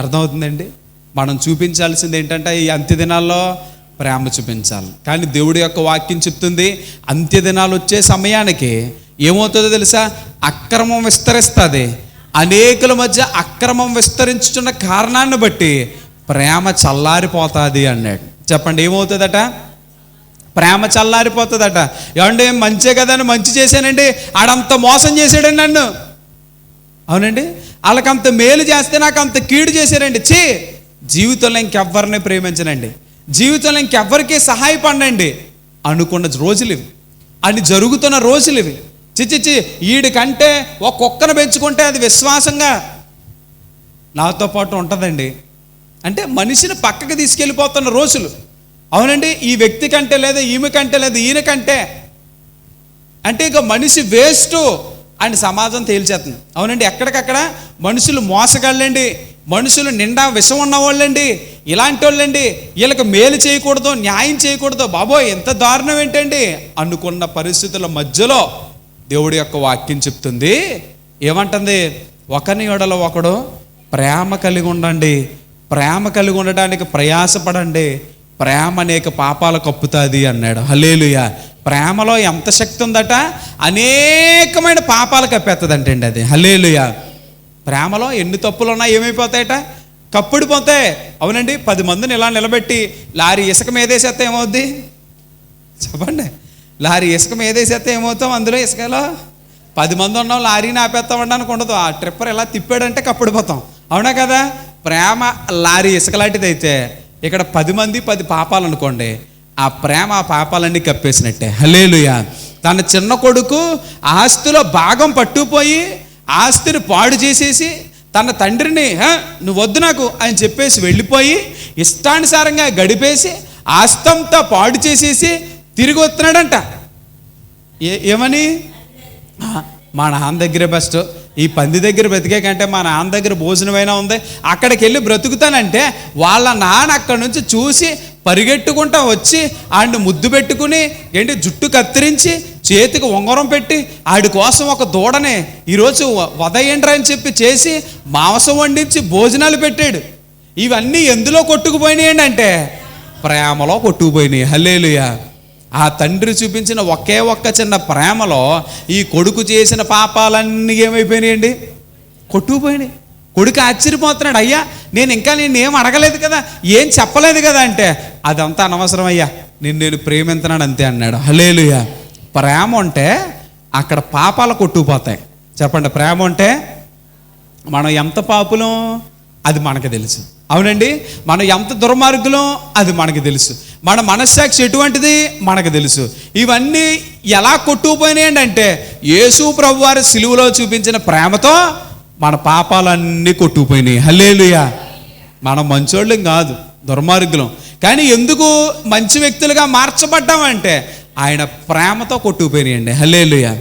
అర్థమవుతుందండి? మనం చూపించాల్సింది ఏంటంటే ఈ అంత్యదినాల్లో ప్రేమ చూపించాలి. కానీ దేవుడి యొక్క వాక్యం చెప్తుంది అంత్యదినాలు వచ్చే సమయానికి ఏమవుతుందో తెలుసా? అక్రమం విస్తరిస్తుంది. అనేకుల మధ్య అక్రమం విస్తరించుతున్న కారణాన్ని బట్టి ప్రేమ చల్లారిపోతుంది అన్నాడు. చెప్పండి ఏమవుతుందట? ప్రేమ చల్లారిపోతుందట. ఏమంటే మంచే కదా అని మంచి చేశానండి ఆడంత మోసం చేశాడండి నన్ను. అవునండి? వాళ్ళకంత మేలు చేస్తే నాకు అంత కీడు చేశారండి. చే జీవితంలో ఇంకెవ్వరిని ప్రేమించనండి. జీవితంలో ఇంకెవ్వరికి సహాయపడండి అనుకున్న రోజులు ఇవి. అని జరుగుతున్న రోజులు ఇవి. చిచ్చిచ్చి వీడికంటే ఒక కుక్కను పెంచుకుంటే అది విశ్వాసంగా నాతో పాటు ఉంటుందండి. అంటే మనిషిని పక్కకి తీసుకెళ్ళిపోతున్న రోజులు. అవునండి ఈ వ్యక్తి కంటే లేదా ఈమె కంటే లేదా ఈయన కంటే. అంటే ఇక మనిషి వేస్ట్ ఆయన సమాజం తేల్చేస్తుంది. అవునండి ఎక్కడికక్కడ మనుషులు మోసగాళ్ళండి మనుషులు నిండా విషం ఉన్నవాళ్ళండి ఇలాంటి వాళ్ళండి వీళ్ళకి మేలు చేయకూడదు న్యాయం చేయకూడదు బాబోయ్ ఎంత దారుణం ఏంటండి? అనుకున్న పరిస్థితుల మధ్యలో దేవుడి యొక్క వాక్యం చెప్తుంది. ఏమంటుంది? ఒకని ఎడల ఒకడు ప్రేమ కలిగి ఉండండి. ప్రేమ కలిగి ఉండడానికి ప్రయాసపడండి. ప్రేమ అనేక పాపాలు కప్పుతుంది అన్నాడు. హలేలుయా ప్రేమలో ఎంత శక్తి ఉందట? అనేకమైన పాపాలు కప్పేస్తుందంటండి అది. హల్లేలుయ. ప్రేమలో ఎన్ని తప్పులు ఉన్నా ఏమైపోతాయట కప్పుడిపోతాయి అవునండి పది మందిని ఇలా నిలబెట్టి లారీ ఇసుక మీదేసేస్తే ఏమవుద్ది? చెప్పండి. లారీ ఇసుక మీదేసేస్తే ఏమవుతాం అందులో ఇసుకలో? పది మంది ఉన్నాం లారీని ఆపేస్తామండి ఉండదు ఆ ట్రిప్పర్ ఇలా తిప్పాడంటే కప్పుడిపోతాం అవునా కదా? ప్రేమ లారీ ఇసుక లాంటిది అయితే ఇక్కడ పది మంది పది పాపాలు అనుకోండి. ఆ ప్రేమ ఆ పాపాలన్నీ కప్పేసినట్టే. హలేలుయ తన చిన్న కొడుకు ఆస్తిలో భాగం పట్టుకుపోయి ఆస్తిని పాడు చేసేసి తన తండ్రిని నువ్వు వద్దు నాకు అని చెప్పేసి వెళ్ళిపోయి ఇష్టానుసారంగా గడిపేసి ఆస్తంతా పాడు చేసేసి తిరిగి వస్తున్నాడంట. ఏ ఏమని? మా నాన్న దగ్గర బెస్ట్ ఈ పంది దగ్గర బ్రతికే కంటే మా నాన్న దగ్గర భోజనమైనా ఉంది. అక్కడికి వెళ్ళి బ్రతుకుతానంటే వాళ్ళ నాన్న అక్కడి నుంచి చూసి పరిగెట్టుకుంటా వచ్చి ఆడిని ముద్దు పెట్టుకుని ఏంటి జుట్టు కత్తిరించి చేతికి ఉంగరం పెట్టి ఆడి కోసం ఒక దూడని ఈరోజు వదయండ్రా అని చెప్పి చేసి మాంసం వండించి భోజనాలు పెట్టాడు. ఇవన్నీ ఎందులో కొట్టుకుపోయినాయండి అంటే ప్రేమలో కొట్టుకుపోయినాయి. హల్లేలుయా. ఆ తండ్రి చూపించిన ఒకే ఒక్క చిన్న ప్రేమలో ఈ కొడుకు చేసిన పాపాలన్నీ ఏమైపోయినాయండి? కొట్టుకుపోయినాయి. కొడుకు ఆశ్చర్యపోతున్నాడు అయ్యా నేను ఇంకా నేను ఏం అడగలేదు కదా? ఏం చెప్పలేదు కదా? అంటే అదంతా అనవసరం అయ్యా నేను నేను ప్రేమింతున్నాను అంతే అన్నాడు. హలేలుయా ప్రేమ అంటే అక్కడ పాపాలు కొట్టుకుపోతాయి. చెప్పండి ప్రేమ అంటే మనం ఎంత పాపులం అది మనకు తెలుసు. అవునండి? మనం ఎంత దుర్మార్గులం అది మనకు తెలుసు. మన మనస్సాక్షి ఎటువంటిది? మనకు తెలుసు. ఇవన్నీ ఎలా కొట్టుకుపోయినాయండి అంటే యేసు ప్రభు వారి సిలువలో చూపించిన ప్రేమతో మన పాపాలన్నీ కొట్టుకుపోయినాయి. హల్లేలుయా. మనం మంచోళ్ళం కాదు దుర్మార్గులం. కానీ ఎందుకు మంచి వ్యక్తులుగా మార్చబడ్డామంటే ఆయన ప్రేమతో కొట్టుకుపోయినాయండి. హల్లేలుయా.